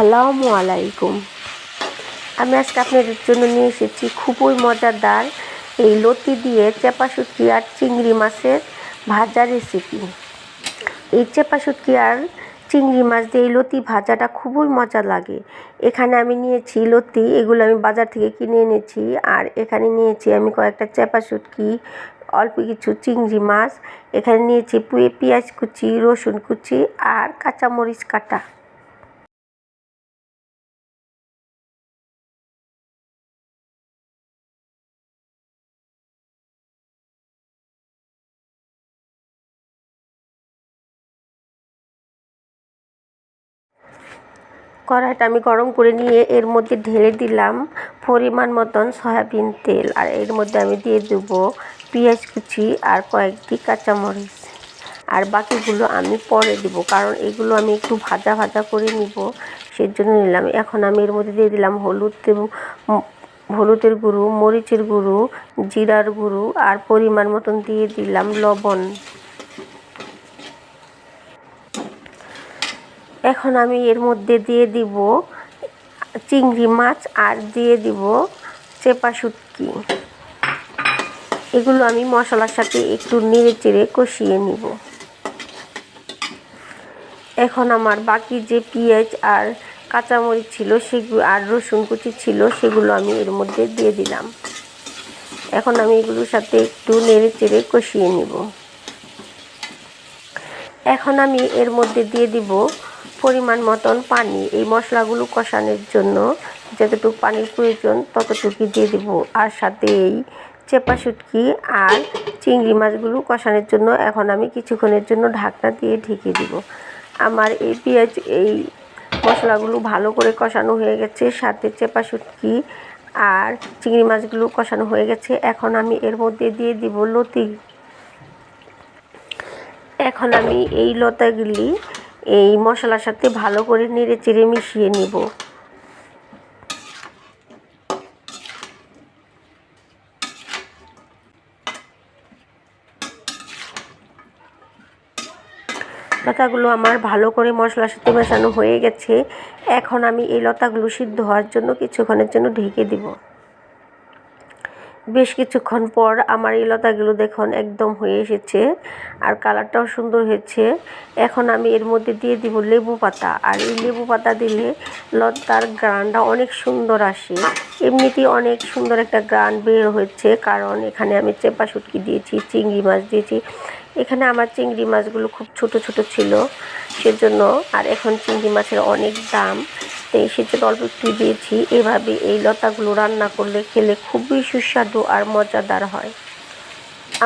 আসসালামু আলাইকুম। আমি আজকে আপনাদের জন্য নিয়ে এসেছি খুবই মজাদার এই লতি দিয়ে চেপা শুটকি আর চিংড়ি মাছের ভাজা রেসিপি এই চেপা শুটকি আর চিংড়ি মাছ দিয়ে এই লতি ভাজাটা খুবই মজা লাগে। এখানে আমি নিয়েছি লতি, এগুলো আমি বাজার থেকে কিনে এনেছি আর এখানে নিয়েছি আমি কয়েকটা চেপা শুটকি অল্প কিছু চিংড়ি মাছ। এখানে নিয়েছি পুয়ে পেঁয়াজ কুচি, রসুন কুচি আর কাঁচামরিচ কাটা। কড়াইটা আমি গরম করে নিয়ে এর মধ্যে ঢেলে দিলাম পরিমাণ মতন সয়াবিন তেল। আর এর মধ্যে আমি দিয়ে দেবো পেঁয়াজ কুচি আর কয়েকটি কাঁচামরিচ। আর বাকিগুলো আমি পরে দিব, কারণ এগুলো আমি একটু ভাজা ভাজা করে নিব সেই জন্য নিলাম। এখন আমি এর মধ্যে দিয়ে দিলাম হলুদ হলুদের গুঁড়ো, মরিচের গুঁড়ো, জিরার গুঁড়ো, আর পরিমাণ মতন দিয়ে দিলাম লবণ। এখন আমি এর মধ্যে দিয়ে দিব চিংড়ি মাছ আর দিয়ে দিব চেপা শুটকি। এগুলো আমি মশলার সাথে একটু নেড়ে চেড়ে কষিয়ে নিব। এখন আমার বাকি যে পেঁয়াজ আর কাঁচামরিচ ছিল সেগুলো আর রসুন কুচি ছিল সেগুলো আমি এর মধ্যে দিয়ে দিলাম। এখন আমি এগুলোর সাথে একটু নেড়ে চেড়ে কষিয়ে নিব। এখন আমি এর মধ্যে দিয়ে দিব পরিমাণ মতন পানি এই মশলাগুলো কষানোর জন্য যতটুকু পানির প্রয়োজন ততটুকু দিয়ে দেবো। আর সাথে এই চেপা শুটকি আর চিংড়ি মাছগুলো কষানোর জন্য এখন আমি কিছুক্ষণের জন্য ঢাকনা দিয়ে ঢেকে দিব। আমার এই পেঁয়াজ, এই মশলাগুলো ভালো করে কষানো হয়ে গেছে, সাথে চেপা শুটকি আর চিংড়ি মাছগুলো কষানো হয়ে গেছে। এখন আমি এর মধ্যে দিয়ে দিব লতি। এখন আমি এই লতাগুলি এই মশলার সাথে ভালো করে নেড়ে চেড়ে মিশিয়ে নিব। লতাগুলো আমার ভালো করে মশলার সাথে মেশানো হয়ে গেছে। এখন আমি এই লতাগুলো সিদ্ধ হওয়ার জন্য কিছুক্ষণের জন্য ঢেকে দিব। বেশ কিছুক্ষণ পর আমার এই লতাগুলো দেখুন একদম হয়ে এসেছে আর কালারটাও সুন্দর হয়েছে। এখন আমি এর মধ্যে দিয়ে দিব লেবু পাতা। আর এই লেবু পাতা দিলে লতার গ্রানটা অনেক সুন্দর আসে। এমনিতেই অনেক সুন্দর একটা গ্রান বের হয়েছে কারণ এখানে আমি চেপা শুটকি দিয়েছি, চিংড়ি মাছ দিয়েছি। এখানে আমার চিংড়ি মাছগুলো খুব ছোট ছোট ছিল সেজন্য আর এখন চিংড়ি মাছের অনেক দাম। তো সেজন্য অল্প একটু দিয়েছি। এভাবে এই লতাগুলো রান্না করলে খেলে খুবই সুস্বাদু আর মজাদার হয়।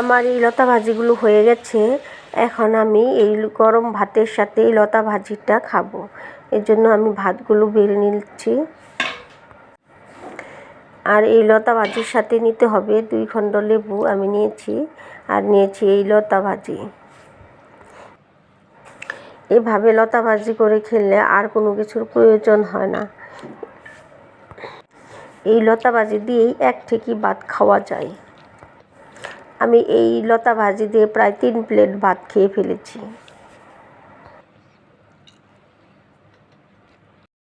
আমার এই লতা ভাজিগুলো হয়ে গেছে। এখন আমি এই গরম ভাতের সাথে এই লতা ভাজিটা খাব। এর জন্য আমি ভাতগুলো বেড়ে নিচ্ছি। আর এই লতা ভাজির সাথে নিতে হবে দুই খণ্ড লেবু আমি নিয়েছি। আর নিয়েছি এই লতা ভাজি। এভাবে লতা ভাজি করে খেলে আর কোনো কিছুর প্রয়োজন হয় না। এই লতা ভাজি দিয়েই এক ঠেকি ভাত খাওয়া যায়। আমি এই লতা ভাজি দিয়ে প্রায় তিন প্লেট ভাত খেয়ে ফেলেছি।